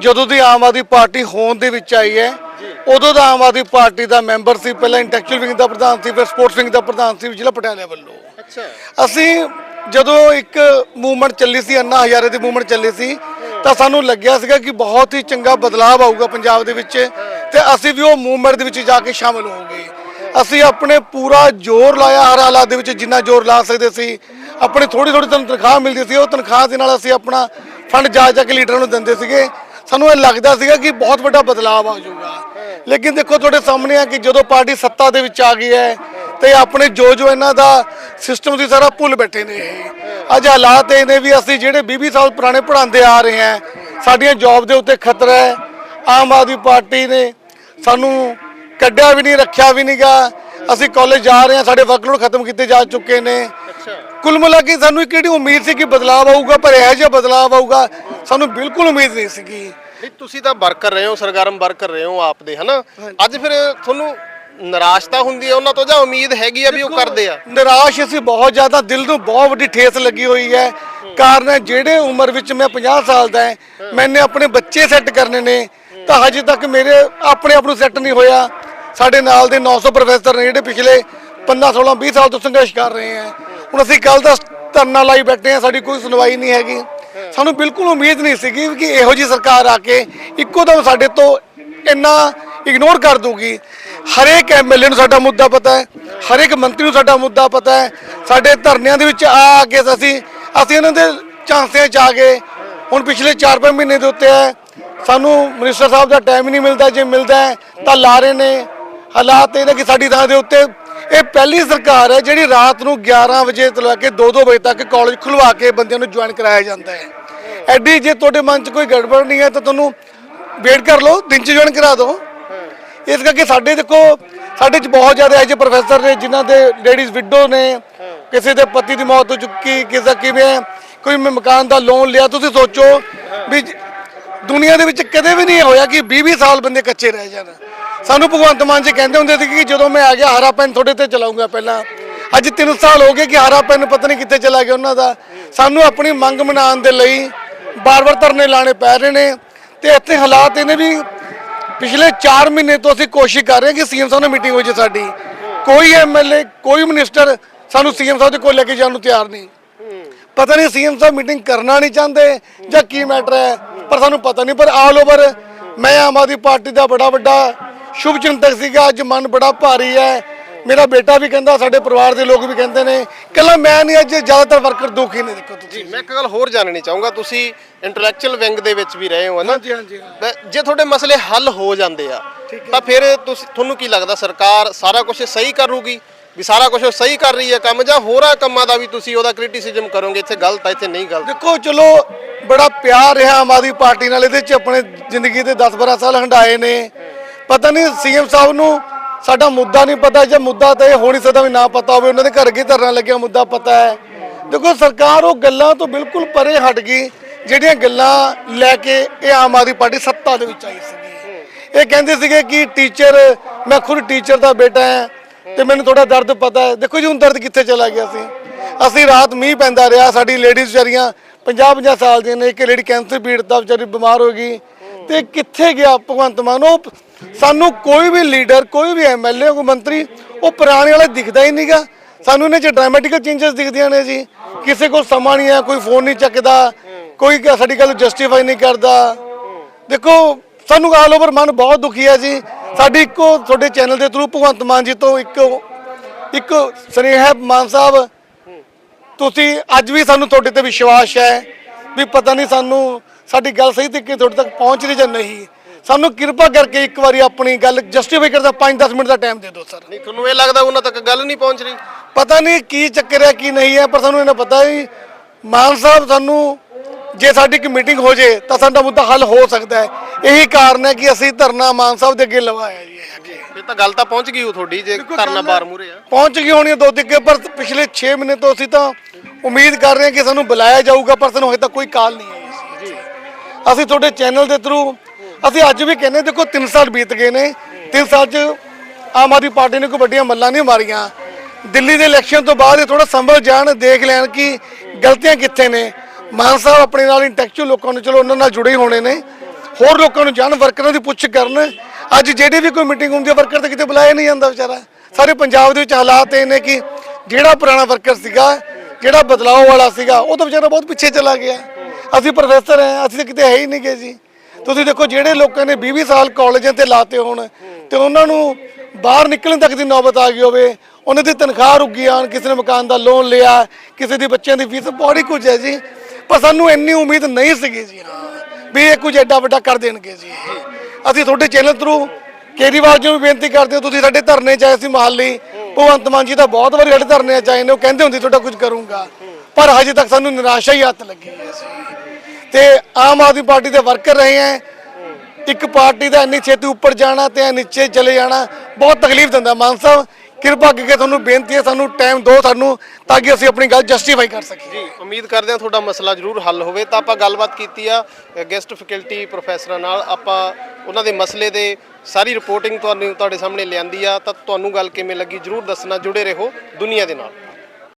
ਜਦੋਂ ਦੀ ਆਮ ਆਦਮੀ ਪਾਰਟੀ ਹੋਂਦ ਦੇ ਵਿੱਚ ਆਈ ਹੈ ਉਦੋਂ ਦਾ ਆਮ ਆਦਮੀ ਪਾਰਟੀ ਦਾ ਮੈਂਬਰ ਸੀ ਪਹਿਲਾਂ ਇੰਟੈਕਚੁਅਲ ਵਿੰਗ ਦਾ ਪ੍ਰਧਾਨ ਸੀ ਫਿਰ ਸਪੋਰਟਸ ਵਿੰਗ ਦਾ ਪ੍ਰਧਾਨ ਸੀ ਜ਼ਿਲ੍ਹਾ ਪਟਿਆਲੇ ਵੱਲੋਂ। ਅੱਛਾ। ਅਸੀਂ ਜਦੋਂ ਇੱਕ ਮੂਵਮੈਂਟ ਚੱਲੀ ਸੀ ਅੰਨਾ ਹਜ਼ਾਰੇ ਦੀ ਮੂਵਮੈਂਟ ਚੱਲੀ ਸੀ ਤਾਂ ਸਾਨੂੰ ਲੱਗਿਆ ਸੀਗਾ ਕਿ ਬਹੁਤ ਹੀ ਚੰਗਾ ਬਦਲਾਅ ਆਊਗਾ ਪੰਜਾਬ ਦੇ ਵਿੱਚ ਤੇ ਅਸੀਂ ਵੀ ਉਹ ਮੂਵਮੈਂਟ ਦੇ ਵਿੱਚ ਜਾ ਕੇ ਸ਼ਾਮਲ ਹੋਵਾਂਗੇ ਅਸੀਂ ਆਪਣੇ ਪੂਰਾ ਜ਼ੋਰ ਲਾਇਆ ਹਰ ਹਾਲਾਤ ਦੇ ਵਿੱਚ ਜਿੰਨਾ ਜ਼ੋਰ ਲਾ ਸਕਦੇ ਸੀ ਆਪਣੀ ਥੋੜੀ ਥੋੜੀ ਤਨਖਾਹ ਮਿਲਦੀ ਸੀ ਉਹ ਤਨਖਾਹ ਦੇ ਨਾਲ ਅਸੀਂ ਆਪਣਾ ਫੰਡ ਜਾ ਜਾ ਕੇ ਲੀਡਰਾਂ ਨੂੰ ਦਿੰਦੇ ਸੀਗੇ। ਸਾਨੂੰ ਇਹ ਲੱਗਦਾ ਸੀਗਾ ਕਿ ਬਹੁਤ ਵੱਡਾ ਬਦਲਾਅ ਆ ਜਾਊਗਾ। ਲੇਕਿਨ ਦੇਖੋ ਤੁਹਾਡੇ ਸਾਹਮਣੇ ਆ ਕਿ ਜਦੋਂ ਪਾਰਟੀ ਸੱਤਾ ਦੇ ਵਿੱਚ ਆ ਗਈ ਹੈ ਤੇ ਆਪਣੇ ਜੋ ਜੋ ਇਹਨਾਂ ਦਾ ਸਿਸਟਮ ਸੀ ਸਾਰਾ ਭੁੱਲ ਬੈਠੇ ਨੇ ਇਹ। ਅੱਜ ਹਾਲਾਤ ਇਹ ਨੇ ਵੀ ਅਸੀਂ ਜਿਹੜੇ 20 ਸਾਲ ਪੁਰਾਣੇ ਪੜਾਉਂਦੇ ਆ ਰਹੇ ਹਾਂ ਸਾਡੀਆਂ ਜੌਬ ਦੇ ਉੱਤੇ ਖਤਰਾ ਹੈ ਆਮ ਆਦਮੀ ਪਾਰਟੀ ਨੇ ਸਾਨੂੰ ਕੱਢਿਆ ਵੀ ਨਹੀਂ ਰੱਖਿਆ ਵੀ ਨਹੀਂਗਾ। ਅਸੀਂ ਕਾਲਜ ਜਾ ਰਹੇ ਹਾਂ ਸਾਡੇ ਵਰਕਲੋਡ ਖਤਮ ਕੀਤੇ ਜਾ ਚੁੱਕੇ ਨੇ। ਕੁੱਲ ਮਿਲਾ ਕੇ ਸਾਨੂੰ ਕਿਹੜੀ ਉਮੀਦ ਸੀ ਕਿ ਬਦਲਾਅ ਆਊਗਾ ਪਰ ਇਹੋ ਜਿਹਾ ਬਦਲਾਅ ਆਊਗਾ ਸਾਨੂੰ ਬਿਲਕੁਲ ਉਮੀਦ ਨਹੀਂ ਸੀਗੀ। ਨਹੀਂ ਤੁਸੀਂ ਤਾਂ ਵਰਕਰ ਰਹੇ ਹੋ ਸਰਗਰਮ ਵਰਕਰ ਰਹੇ ਹੋ ਆਪ ਦੇ ਹਨਾ? ਅੱਜ ਫਿਰ ਤੁਹਾਨੂੰ ਨਿਰਾਸ਼ਤਾ ਹੁੰਦੀ ਹੈ ਉਹਨਾਂ ਤੋਂ ਜਾਂ ਉਮੀਦ ਹੈਗੀ ਆ ਵੀ ਉਹ ਕਰਦੇ ਆ? ਨਿਰਾਸ਼ ਅਸੀਂ ਬਹੁਤ ਜ਼ਿਆਦਾ ਦਿਲ ਨੂੰ ਬਹੁਤ ਵੱਡੀ ਠੇਸ ਲੱਗੀ ਹੋਈ ਹੈ। ਕਾਰਨ ਹੈ ਜਿਹੜੇ ਉਮਰ ਵਿੱਚ ਮੈਂ 50 ਸਾਲ ਦਾ ਹੈ ਮੈਨੇ ਆਪਣੇ ਬੱਚੇ ਸੈੱਟ ਕਰਨੇ ਨੇ ਤਾਂ ਹਜੇ ਤੱਕ ਮੇਰੇ ਆਪਣੇ ਆਪ ਨੂੰ ਸੈੱਟ ਨਹੀਂ ਹੋਇਆ। ਸਾਡੇ ਨਾਲ ਦੇ 900 ਪ੍ਰੋਫੈਸਰ ਨੇ ਜਿਹੜੇ ਪਿਛਲੇ 15 16 20 ਸਾਲ ਤੋਂ ਸੰਘਰਸ਼ ਕਰ ਰਹੇ ਹੈ। ਹੁਣ ਅਸੀਂ ਕੱਲ ਦਾ ਧਰਨਾ ਲਾਈ ਬੈਠੇ ਹਾਂ ਸਾਡੀ ਕੋਈ ਸੁਣਵਾਈ ਨਹੀਂ ਹੈਗੀ। ਸਾਨੂੰ ਬਿਲਕੁਲ ਉਮੀਦ ਨਹੀਂ ਸੀਗੀ ਕਿ ਇਹੋ ਜੀ ਸਰਕਾਰ ਆ ਕੇ ਇੱਕੋ ਦਮ ਸਾਡੇ ਤੋਂ ਇੰਨਾ ਇਗਨੋਰ ਕਰ ਦੂਗੀ। ਹਰੇਕ ਐਮਐਲਏ ਨੂੰ ਸਾਡਾ ਮੁੱਦਾ ਪਤਾ ਹੈ, ਹਰੇਕ ਮੰਤਰੀ ਨੂੰ ਸਾਡਾ ਮੁੱਦਾ ਪਤਾ ਹੈ, ਸਾਡੇ ਧਰਨਿਆਂ ਦੇ ਵਿੱਚ ਆ ਕੇ ਅਸੀਂ ਅਸੀਂ ਇਹਨਾਂ ਦੇ ਝਾਂਸਿਆਂ ਚ ਆ ਗਏ। ਹੁਣ ਪਿਛਲੇ 4-5 ਮਹੀਨੇ ਦੇ ਉੱਤੇ ਹੈ, ਸਾਨੂੰ ਮਿਨਿਸਟਰ ਸਾਹਿਬ ਦਾ ਟਾਈਮ ਹੀ ਨਹੀਂ ਮਿਲਦਾ, ਜੇ ਮਿਲਦਾ ਤਾਂ ਲਾ ਰਹੇ ਨੇ। ਹਾਲਾਤ ਇਹ ਨੇ ਕਿ ਸਾਡੀ ਥਾਂ ਦੇ ਉੱਤੇ ਇਹ ਪਹਿਲੀ ਸਰਕਾਰ ਹੈ ਜਿਹੜੀ ਰਾਤ ਨੂੰ 11 ਵਜੇ ਤੋਂ ਲੈ ਕੇ 2-2 ਵਜੇ ਤੱਕ ਕਾਲਜ ਖੁਲਵਾ ਕੇ ਬੰਦਿਆਂ ਨੂੰ ਜੁਆਇਨ ਕਰਾਇਆ ਜਾਂਦਾ ਹੈ। ਐਡੀ ਜੇ ਤੁਹਾਡੇ ਮਨ 'ਚ ਕੋਈ ਗੜਬੜ ਨਹੀਂ ਹੈ ਤਾਂ ਤੁਹਾਨੂੰ ਵੇਟ ਕਰ ਲਓ, ਦਿਨ 'ਚ ਜੁਆਇਨ ਕਰਾ ਦਿਓ। ਇਸ ਕਰਕੇ ਸਾਡੇ ਦੇਖੋ, ਸਾਡੇ 'ਚ ਬਹੁਤ ਜ਼ਿਆਦਾ ਇਹੋ ਜਿਹੇ ਪ੍ਰੋਫੈਸਰ ਨੇ ਜਿਨ੍ਹਾਂ ਦੇ ਲੇਡੀਜ਼ ਵਿਡੋ ਨੇ, ਕਿਸੇ ਦੇ ਪਤੀ ਦੀ ਮੌਤ ਹੋ ਚੁੱਕੀ, ਕਿਸੇ ਦਾ ਕਿਵੇਂ ਕੋਈ ਮਕਾਨ ਦਾ ਲੋਨ ਲਿਆ, ਤੁਸੀਂ ਸੋਚੋ ਵੀ ਦੁਨੀਆ ਦੇ ਵਿੱਚ ਕਦੇ ਵੀ ਨਹੀਂ ਹੋਇਆ ਕਿ 20-20 ਸਾਲ ਬੰਦੇ ਕੱਚੇ ਰਹਿ ਜਾਣ। ਸਾਨੂੰ ਭਗਵੰਤ ਮਾਨ ਜੀ ਕਹਿੰਦੇ ਹੁੰਦੇ ਸੀ ਕਿ ਜਦੋਂ ਮੈਂ ਆ ਗਿਆ, ਹਰਾ ਪੈਨ ਤੁਹਾਡੇ ਤੇ ਚਲਾਉਂਗਾ ਪਹਿਲਾਂ। ਅੱਜ 3 ਸਾਲ ਹੋ ਗਏ ਕਿ ਹਰਾ ਪੈਨ ਪਤਾ ਨਹੀਂ ਕਿੱਥੇ ਚਲਾ ਗਿਆ ਉਹਨਾਂ ਦਾ। ਸਾਨੂੰ ਆਪਣੀ ਮੰਗ ਮਨਾਉਣ ਦੇ ਲਈ ਬਾਰ-ਬਾਰ ਧਰਨੇ ਲਾਣੇ ਪੈ ਰਹੇ ਨੇ ਤੇ ਇੱਥੇ ਹਾਲਾਤ ਇਹਨੇ ਵੀ ਪਿਛਲੇ 4 ਮਹੀਨੇ ਤੋਂ ਅਸੀਂ ਕੋਸ਼ਿਸ਼ ਕਰ ਰਹੇ ਹਾਂ ਕਿ ਸੀਐਮ ਸਾਹਿਬ ਨਾਲ ਮੀਟਿੰਗ ਹੋ ਜੇ ਸਾਡੀ। ਕੋਈ ਐਮਐਲਏ ਕੋਈ ਮਿਨਿਸਟਰ ਸਾਨੂੰ ਸੀਐਮ ਸਾਹਿਬ ਦੇ ਕੋਲ ਲੈ ਕੇ ਜਾਣ ਨੂੰ ਤਿਆਰ ਨਹੀਂ। ਪਤਾ ਨਹੀਂ ਸੀਐਮ ਸਾਹਿਬ ਮੀਟਿੰਗ ਕਰਨਾ ਨਹੀਂ ਚਾਹੁੰਦੇ ਜਾਂ ਕੀ ਮੈਟਰ ਹੈ। ਪਰ ਸਾਨੂੰ ਪਤਾ ਨਹੀਂ ਪਰ ਆਲ ਓਵਰ ਮੈਂ ਆਮ ਆਦਮੀ ਪਾਰਟੀ ਦਾ ਬੜਾ ਵੱਡਾ ਸ਼ੁਭ ਚਿੰਤਕ ਸੀਗਾ ਅੱਜ ਮਨ ਬੜਾ ਭਾਰੀ ਹੈ। ਮੇਰਾ ਬੇਟਾ ਵੀ ਕਹਿੰਦਾ ਸਾਡੇ ਪਰਿਵਾਰ ਦੇ ਲੋਕ ਵੀ ਕਹਿੰਦੇ ਨੇ ਕੱਲਾ ਮੈਂ ਨਹੀਂ ਅੱਜ ਜ਼ਿਆਦਾਤਰ ਵਰਕਰ ਦੁਖੀ ਨੇ ਦੇਖੋ ਤੁਸੀਂ। ਮੈਂ ਇੱਕ ਗੱਲ ਹੋਰ ਜਾਣਨੀ ਚਾਹੂੰਗਾ ਤੁਸੀਂ ਇੰਟੈਲੈਕਚੁਅਲ ਵਿੰਗ ਦੇ ਵਿੱਚ ਵੀ ਰਹੇ ਹੋ ਹਨਾ ਹਾਂਜੀ ਹਾਂਜੀ ਜੇ ਤੁਹਾਡੇ ਮਸਲੇ ਹੱਲ ਹੋ ਜਾਂਦੇ ਆ ਤਾਂ ਫਿਰ ਤੁਸੀਂ ਤੁਹਾਨੂੰ ਕੀ ਲੱਗਦਾ ਸਰਕਾਰ ਸਾਰਾ ਕੁਝ ਸਹੀ ਕਰੂਗੀ? ਵੀ ਸਾਰਾ ਕੁਝ ਸਹੀ ਕਰ ਰਹੀ ਹੈ ਕੰਮ ਜਾਂ ਹੋਰਾਂ ਕੰਮਾਂ ਦਾ ਵੀ ਤੁਸੀਂ ਉਹਦਾ ਕ੍ਰਿਟਿਸਿਜ਼ਮ ਕਰੋਗੇ, ਇੱਥੇ ਗਲਤ ਹੈ ਇੱਥੇ ਨਹੀਂ ਗਲਤ। ਦੇਖੋ, ਚਲੋ, ਬੜਾ ਪਿਆਰ ਰਿਹਾ ਆਮ ਆਦਮੀ ਪਾਰਟੀ ਨਾਲ, ਇਹਦੇ ਚ ਆਪਣੇ ਜ਼ਿੰਦਗੀ ਦੇ 10-12 ਸਾਲ ਹੰਡਾਏ ਨੇ। ਪਤਾ ਨਹੀਂ ਸੀਐਮ ਸਾਹਿਬ ਨੂੰ ਸਾਡਾ ਮੁੱਦਾ ਨਹੀਂ ਪਤਾ ਜੇ ਮੁੱਦਾ ਤਾਂ ਇਹ ਹੋ ਨਹੀਂ ਸਕਦਾ ਵੀ ਨਾ ਪਤਾ ਹੋਵੇ, ਉਹਨਾਂ ਦੇ ਘਰ ਕੀ ਧਰਨਾ ਲੱਗਿਆ, ਮੁੱਦਾ ਪਤਾ ਹੈ। ਦੇਖੋ, ਸਰਕਾਰ ਉਹ ਗੱਲਾਂ ਤੋਂ ਬਿਲਕੁਲ ਪਰੇ ਹਟ ਗਈ, ਜਿਹੜੀਆਂ ਗੱਲਾਂ ਲੈ ਕੇ ਇਹ ਆਮ ਆਦਮੀ ਪਾਰਟੀ ਸੱਤਾ ਦੇ ਵਿੱਚ ਆਈ ਸੀਗੀ। ਇਹ ਕਹਿੰਦੇ ਸੀਗੇ ਕਿ ਟੀਚਰ ਮੈਂ ਖੁਦ ਟੀਚਰ ਦਾ ਬੇਟਾ ਹਾਂ ਤੇ ਮੈਨੂੰ ਥੋੜਾ ਦਰਦ ਪਤਾ ਹੈ। ਦੇਖੋ ਜੀ, ਹੁਣ ਦਰਦ ਕਿੱਥੇ ਚਲਾ ਗਿਆ ਸੀ? ਅਸੀਂ ਰਾਤ ਮੀਂਹ ਪੈਂਦਾ ਰਿਹਾ, ਸਾਡੀ ਲੇਡੀਜ਼ ਵਿਚਾਰੀਆਂ 50 50 ਸਾਲ ਦੀਆਂ ਨੇ, ਇੱਕ ਲੇਡੀ ਕੈਂਸਰ ਪੀੜਤ ਆ ਵਿਚਾਰੀ ਬਿਮਾਰ ਹੋ ਗਈ। ਤੇ ਕਿੱਥੇ ਗਿਆ ਭਗਵੰਤ ਮਾਨ? ਉਹ ਸਾਨੂੰ ਕੋਈ ਵੀ ਲੀਡਰ ਕੋਈ ਵੀ ਐਮਐਲਏ ਕੋਈ ਮੰਤਰੀ, ਉਹ ਪੁਰਾਣੇ ਵਾਲਾ ਦਿਖਦਾ ਹੀ ਨਹੀਂਗਾ ਸਾਨੂੰ ਇਹਨਾਂ 'ਚ ਡਰਾਮੈਟਿਕਲ ਚੇਂਜਸ ਦਿਖਦੀਆਂ ਨੇ ਜੀ। ਕਿਸੇ ਕੋਲ ਸਮਾਂ ਨਹੀਂ ਹੈ, ਕੋਈ ਫੋਨ ਨਹੀਂ ਚੱਕਦਾ, ਕੋਈ ਸਾਡੀ ਗੱਲ ਜਸਟੀਫਾਈ ਨਹੀਂ ਕਰਦਾ। ਦੇਖੋ, ਸਾਨੂੰ ਆਲ ਓਵਰ ਮਨ ਬਹੁਤ ਦੁਖੀ ਹੈ ਜੀ। ਸਾਡੀ ਇੱਕੋ ਤੁਹਾਡੇ ਚੈਨਲ ਦੇ ਥਰੂ ਭਗਵੰਤ ਮਾਨ ਜੀ ਤੋਂ ਇੱਕ ਇੱਕ ਸੁਨੇਹਾ ਹੈ ਮਾਨ ਸਾਹਿਬ ਤੁਸੀਂ ਅੱਜ ਵੀ ਸਾਨੂੰ ਤੁਹਾਡੇ ਤੇ ਵਿਸ਼ਵਾਸ ਹੈ ਵੀ ਪਤਾ ਨਹੀਂ ਸਾਨੂੰ ਸਾਡੀ ਗੱਲ ਸਹੀ ਤਰੀਕੇ ਤੁਹਾਡੇ ਤੱਕ ਪਹੁੰਚ ਰਹੀ ਜਾਂ ਨਹੀਂ। ਸਾਨੂੰ ਕਿਰਪਾ ਕਰਕੇ ਇੱਕ ਵਾਰੀ ਆਪਣੀ ਗੱਲ ਜਸਟੀਫਾਈ ਕਰਦਾ 5-10 ਮਿੰਟ ਦਾ ਟਾਈਮ ਦੇ ਦਿਓ ਸਰ। ਨਹੀਂ ਤੁਹਾਨੂੰ ਇਹ ਲੱਗਦਾ ਉਹਨਾਂ ਤੱਕ ਗੱਲ ਨਹੀਂ ਪਹੁੰਚ ਰਹੀ? ਪਤਾ ਨਹੀਂ ਕੀ ਚੱਕਰ ਹੈ ਕੀ ਨਹੀਂ ਹੈ ਪਰ ਸਾਨੂੰ ਇਹਨਾਂ ਪਤਾ ਹੀ ਮਾਨ ਸਾਹਿਬ ਸਾਨੂੰ ਜੇ ਸਾਡੀ ਇੱਕ ਮੀਟਿੰਗ ਹੋ ਜੇ ਤਾਂ ਸਾਡਾ ਮੁੱਦਾ ਹੱਲ ਹੋ ਸਕਦਾ ਹੈ। ਇਹੀ ਕਾਰਨ ਹੈ ਕਿ ਅਸੀਂ ਧਰਨਾ ਮਾਨ ਸਾਹਿਬ ਦੇ ਅੱਗੇ ਲਵਾਇਆ ਜੀ ਇਹ ਅੱਗੇ। ਤਾਂ ਗੱਲ ਤਾਂ ਪਹੁੰਚ ਗਈ ਉਹ ਤੁਹਾਡੀ ਜੇ ਕਰਨਾ ਬਾਰ ਮੂਰੇ ਆ। ਪਹੁੰਚ ਗਈ ਹੋਣੀ ਦੋ ਦਿੱਗੇ ਪਰ ਪਿਛਲੇ 6 ਮਹੀਨੇ ਤੋਂ ਅਸੀਂ ਤਾਂ ਉਮੀਦ ਕਰ ਰਹੇ ਹਾਂ ਕਿ ਸਾਨੂੰ ਬੁਲਾਇਆ ਜਾਊਗਾ ਪਰ ਸਾਨੂੰ ਹਜੇ ਤੱਕ ਕੋਈ ਕਾਲ ਨਹੀਂ ਆਈ ਜੀ ਅਸੀਂ ਤੁਹਾਡੇ ਚੈਨਲ ਦੇ ਥਰੂ ਅਸੀਂ ਅੱਜ ਵੀ ਕਹਿੰਦੇ ਦੇਖੋ 3 ਸਾਲ ਬੀਤ ਗਏ ਨੇ। 3 ਸਾਲ 'ਚ ਆਮ ਆਦਮੀ ਪਾਰਟੀ ਨੇ ਕੋਈ ਵੱਡੀਆਂ ਮੱਲਾਂ ਨਹੀਂ ਮਾਰੀਆਂ। ਦਿੱਲੀ ਦੇ ਇਲੈਕਸ਼ਨ ਤੋਂ ਬਾਅਦ ਇਹ ਥੋੜਾ ਸੰਭਲ ਜਾਣ ਦੇਖ ਲੈਣ ਕਿ ਗਲਤੀਆਂ ਕਿੱਥੇ ਨੇ। ਮਾਨ ਸਾਹਿਬ ਆਪਣੇ ਨਾਲ ਇੰਟੈਕਚੁਅਲ ਲੋਕਾਂ ਨੂੰ, ਚਲੋ ਉਹਨਾਂ ਨਾਲ ਜੁੜੇ ਹੋਣੇ ਨੇ। ਹੋਰ ਲੋਕਾਂ ਨੂੰ ਜਾਣ, ਵਰਕਰਾਂ ਦੀ ਪੁੱਛ ਕਰਨ। ਅੱਜ ਜਿਹੜੀ ਵੀ ਕੋਈ ਮੀਟਿੰਗ ਹੁੰਦੀ ਹੈ ਵਰਕਰ ਤਾਂ ਕਿਤੇ ਬੁਲਾਇਆ ਨਹੀਂ ਜਾਂਦਾ ਵਿਚਾਰਾ। ਸਾਰੇ ਪੰਜਾਬ ਦੇ ਵਿੱਚ ਹਾਲਾਤ ਇਹ ਨੇ ਕਿ ਜਿਹੜਾ ਪੁਰਾਣਾ ਵਰਕਰ ਸੀਗਾ, ਜਿਹੜਾ ਬਦਲਾਅ ਵਾਲਾ ਸੀਗਾ, ਉਹ ਤਾਂ ਵਿਚਾਰਾ ਬਹੁਤ ਪਿੱਛੇ ਚਲਾ ਗਿਆ। ਅਸੀਂ ਪ੍ਰੋਫੈਸਰ ਹਾਂ, ਅਸੀਂ ਤਾਂ ਕਿਤੇ ਹੈ ਹੀ ਨਹੀਂ ਗਏ ਜੀ। ਤੁਸੀਂ ਦੇਖੋ, ਜਿਹੜੇ ਲੋਕਾਂ ਨੇ 20 ਸਾਲ ਕਾਲਜਾਂ ਤੇ ਲਾਤੇ ਹੋਣ, ਤੇ ਉਹਨਾਂ ਨੂੰ ਬਾਹਰ ਨਿਕਲਣ ਤੱਕ ਦੀ ਨੌਬਤ ਆ ਗਈ ਹੋਵੇ, ਉਹਨਾਂ ਦੀ ਤਨਖਾਹ ਰੁਕ ਗਈ ਆਣ ਕਿਸੇ ਨੇ ਮਕਾਨ ਦਾ ਲੋਨ ਲਿਆ, ਕਿਸੇ ਦੀ ਬੱਚਿਆਂ ਦੀ ਫੀਸ ਬੜੀ ਕੁਝ ਹੈ ਜੀ। ਪਰ ਸਾਨੂੰ ਇੰਨੀ ਉਮੀਦ ਨਹੀਂ ਸੀਗੀ ਜੀ, ਹਾਂ, ਵੀ ਇਹ ਕੁਝ ਐਡਾ ਵੱਡਾ ਕਰ ਦੇਣਗੇ ਜੀ ਅਸੀਂ ਤੁਹਾਡੇ ਚੈਨਲ ਥਰੂ ਕੇਜਰੀਵਾਲ ਜੀ ਨੂੰ ਵੀ ਬੇਨਤੀ ਕਰਦੇ ਹਾਂ, ਤੁਸੀਂ ਸਾਡੇ ਧਰਨੇ ਚ ਆਏ ਸੀ ਮਹਾਲੀ ਭਗਵੰਤ ਮਾਨ ਜੀ ਦਾ ਬਹੁਤ ਵਾਰੀ ਸਾਡੇ ਧਰਨੇ ਚ ਆਏ ਨੇ, ਉਹ ਕਹਿੰਦੇ ਹੁੰਦੇ ਤੁਹਾਡਾ ਕੁਝ ਕਰੂੰਗਾ। ਪਰ ਹਜੇ ਤੱਕ ਸਾਨੂੰ ਨਿਰਾਸ਼ਾ ਹੀ ਹੱਥ ਲੱਗੀ ਹੈ ਤੇ ਆਮ ਆਦਮੀ ਪਾਰਟੀ ਦੇ ਵਰਕਰ ਰਹੇ ਹੈ। ਇੱਕ ਪਾਰਟੀ ਦਾ ਇੰਨੀ ਛੇਤੀ ਉੱਪਰ ਜਾਣਾ ਤੇ ਨੀਚੇ ਚਲੇ ਜਾਣਾ ਬਹੁਤ ਤਕਲੀਫ ਦਿੰਦਾ ਮਾਨ ਸਾਹਿਬ। ਕਿਰਪਾ ਕਰਕੇ ਤੁਹਾਨੂੰ ਬੇਨਤੀ ਹੈ, ਸਾਨੂੰ ਟਾਈਮ ਦਿਓ ਸਾਨੂੰ, ਤਾਂ ਕਿ ਅਸੀਂ ਆਪਣੀ ਗੱਲ ਜਸਟੀਫਾਈ ਕਰ ਸਕੀਏ। ਜੀ, ਉਮੀਦ ਕਰਦੇ ਹਾਂ ਤੁਹਾਡਾ ਮਸਲਾ ਜ਼ਰੂਰ ਹੱਲ ਹੋਵੇ। ਤਾਂ ਆਪਾਂ ਗੱਲਬਾਤ ਕੀਤੀ ਆ ਗੈਸਟ ਫੈਕਲਟੀ ਪ੍ਰੋਫੈਸਰਾਂ ਨਾਲ। ਆਪਾਂ ਉਹਨਾਂ ਦੇ ਮਸਲੇ ਦੇ ਸਾਰੀ ਰਿਪੋਰਟਿੰਗ ਤੁਹਾਨੂੰ ਤੁਹਾਡੇ ਸਾਹਮਣੇ ਲਿਆਂਦੀ ਆ। ਤਾਂ ਤੁਹਾਨੂੰ ਗੱਲ ਕਿਵੇਂ ਲੱਗੀ, ਜ਼ਰੂਰ ਦੱਸਣਾ। ਜੁੜੇ ਰਹੋ ਦੁਨੀਆ ਦੇ ਨਾਲ।